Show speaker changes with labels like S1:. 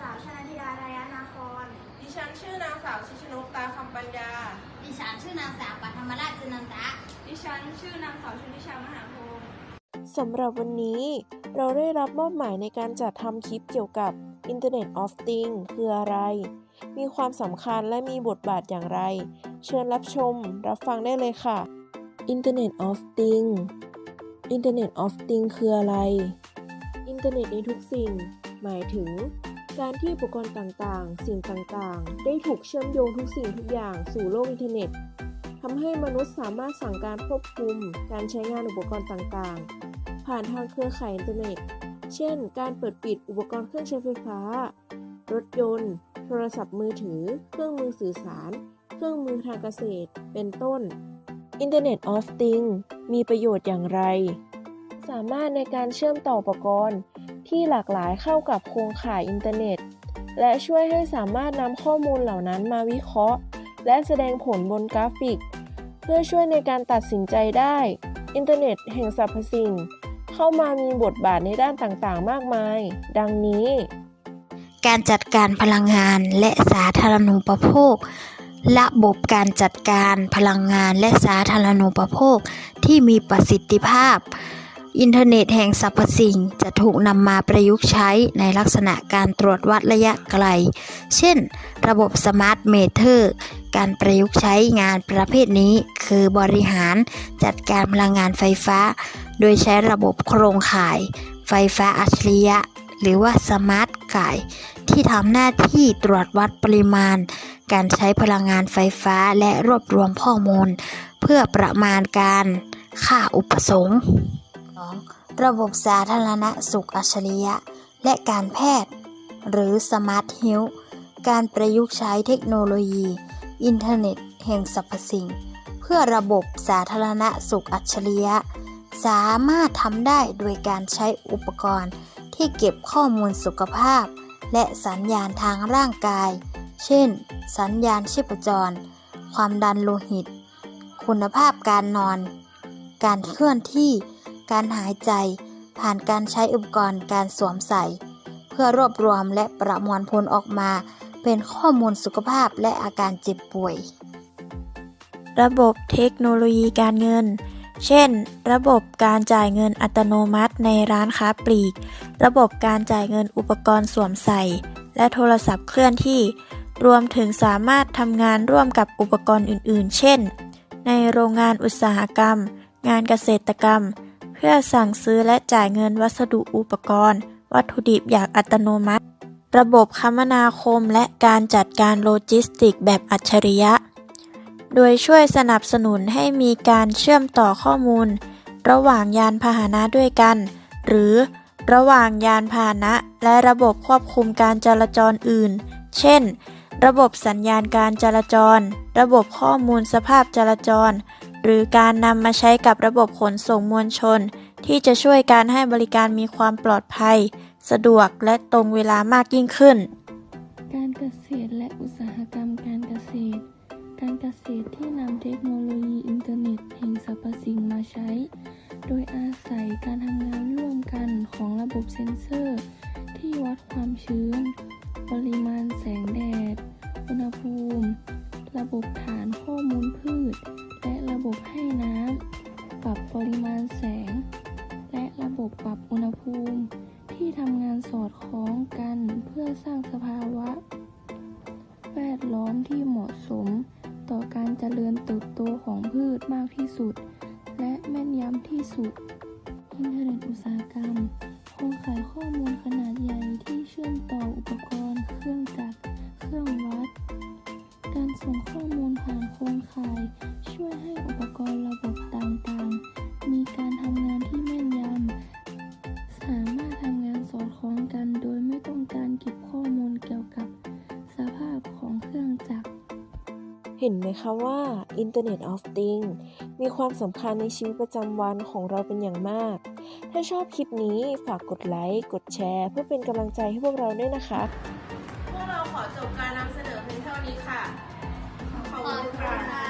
S1: สาวชนาธิดารายานาคร
S2: ดิฉันชื่อนางสาวชิชนกตาคำปัญญา
S3: ดิฉันชื่อนางสาวปัทมราชจุนันตะ
S1: ดิฉันชื่อนางสาวชนิชามหาโพธิ์
S4: สำหรับวันนี้เราได้รับมอบหมายในการจัดทำคลิปเกี่ยวกับ Internet of Things คืออะไร มีความสำคัญและมีบทบาทอย่างไร เชิญรับชมรับฟังได้เลยค่ะ Internet of Things Internet of Things คืออะไร อินเทอร์เน็ตในทุกสิ่ง หมายถึง การที่อุปกรณ์ต่างๆ สิ่งต่างๆ ได้ถูกเชื่อมโยงทุกสิ่งทุกอย่างสู่โลกอินเทอร์เน็ตทำให้มนุษย์สามารถสั่งการควบคุม การใช้งานอุปกรณ์ต่างๆ ผ่านทางเครือข่ายอินเทอร์เน็ต เช่น การเปิดปิดอุปกรณ์เครื่องใช้ไฟฟ้า รถยนต์ โทรศัพท์มือถือ เครื่องมือสื่อสาร เครื่องมือทางเกษตร เป็นต้น Internet of Things มีประโยชน์อย่างไร สามารถในการเชื่อมต่ออุปกรณ์ ที่หลากหลายเข้ากับโครงข่ายอินเทอร์เน็ต และช่วยให้สามารถนำข้อมูลเหล่านั้นมาวิเคราะห์ และแสดงผลบนกราฟิก เพื่อช่วยในการตัดสินใจได้ อินเทอร์เน็ตแห่งสรรพสิ่ง เข้ามามีบทบาทในด้านต่างๆ มากมาย ดังนี้
S3: การจัดการพลังงานและสาธารณูปโภคระบบการจัดการพลังงานและสาธารณูปโภคที่มีประสิทธิภาพ อินเทอร์เน็ตแห่งสรรพสิ่งจะถูกนำมาประยุกต์ใช้ในลักษณะการตรวจวัดระยะไกล เช่น ระบบสมาร์ทเมเทอร์การประยุกต์ใช้งานประเภทนี้คือบริหารจัดการพลังงานไฟฟ้า โดยใช้ระบบโครงข่าย ไฟฟ้าอัจฉริยะ หรือว่าสมาร์ทข่าย ที่ทำหน้าที่ตรวจวัดปริมาณ การใช้พลังงานไฟฟ้าและรวบรวมข้อมูล เพื่อประมาณการค่าอุปสงค์ 2. ระบบสาธารณสุขอัจฉริยะ และการแพทย์ หรือสมาร์ทเฮลท์การประยุกต์ใช้เทคโนโลยี อินเทอร์เน็ต แห่งสรรพสิ่ง เพื่อระบบสาธารณสุขอัจฉริยะ สามารถทำได้โดยการใช้อุปกรณ์ที่เก็บข้อมูลสุขภาพ และสัญญาณทางร่างกาย เช่น สัญญาณชีพจร ความดันโลหิต คุณภาพการนอน การเคลื่อนที่ การหายใจ ผ่านการใช้อุปกรณ์การสวมใส่ เพื่อรวบรวมและประมวลผลออกมา เป็นข้อมูลสุขภาพและอาการเจ็บป่วย
S5: ระบบเทคโนโลยีการเงิน เช่น ระบบการจ่ายเงินอัตโนมัติในร้านค้าปลีก ระบบการจ่ายเงินอุปกรณ์สวมใส่ และโทรศัพท์เคลื่อนที่ รวมถึงสามารถทำงานร่วมกับอุปกรณ์อื่น ๆ เช่น ในโรงงานอุตสาหกรรม งานเกษตรกรรม พื่อสั่งซื้อและจ่ายเงินวัสดุอุปกรณ์ วัตถุดิบอย่างอัตโนมัติ ระบบคมนาคมและการจัดการโลจิสติกส์แบบอัจฉริยะ โดยช่วยสนับสนุนให้มีการเชื่อมต่อข้อมูล ระหว่างยานพาหนะด้วยกัน หรือระหว่างยานพาหนะและระบบควบคุมการจราจรอื่น เช่น ระบบสัญญาณการจราจร ระบบข้อมูลสภาพจราจร หรือการนำมาใช้กับระบบขนส่งมวลชน ที่จะช่วยการให้บริการมีความปลอดภัย สะดวกและตรงเวลามากยิ่งขึ้น
S6: การเกษตรและอุตสาหกรรมการเกษตร การเกษตรที่นำเทคโนโลยีอินเทอร์เน็ตแห่งสรรพสิ่งมาใช้ โดยอาศัยการทำงานร่วมกันของระบบเซ็นเซอร์ ที่วัดความชื้น ปริมาณแสงแดด อุณหภูมิ ระบบฐานข้อมูลพืช และระบบให้น้ำ ปรับปริมาณแสง และระบบปรับอุณหภูมิ ที่ทำงานสอดคล้องกันเพื่อสร้างสภาวะ แวดล้อมที่เหมาะสม ต่อการเจริญเติบโตของพืชมากที่สุด และแม่นยำที่สุด อินเทอร์เน็ตอุตสาหกรรมโครงข่ายข้อมูลขนาดใหญ่ที่เชื่อมต่ออุปกรณ์เครื่องจักรเครื่องวัด ส่งข้อมูลผ่านโครงข่าย ช่วยให้อุปกรณ์ระบบต่างๆ มีการทำงานที่แม่นยำ สามารถทำงานสอดคล้องกันโดยไม่ต้องการเก็บข้อมูลเกี่ยวกับสภาพของเครื่องจักร
S4: เห็นไหมคะว่า Internet of Things มีความสำคัญในชีวิตประจำวันของเราเป็นอย่างมาก ถ้าชอบคลิปนี้ฝากกดไลค์ กดแชร์ เพื่อเป็นกำลังใจให้พวกเราด้วยนะคะ
S2: พวกเราขอจบการนำเสนอเพียงเท่านี้ค่ะ 好看。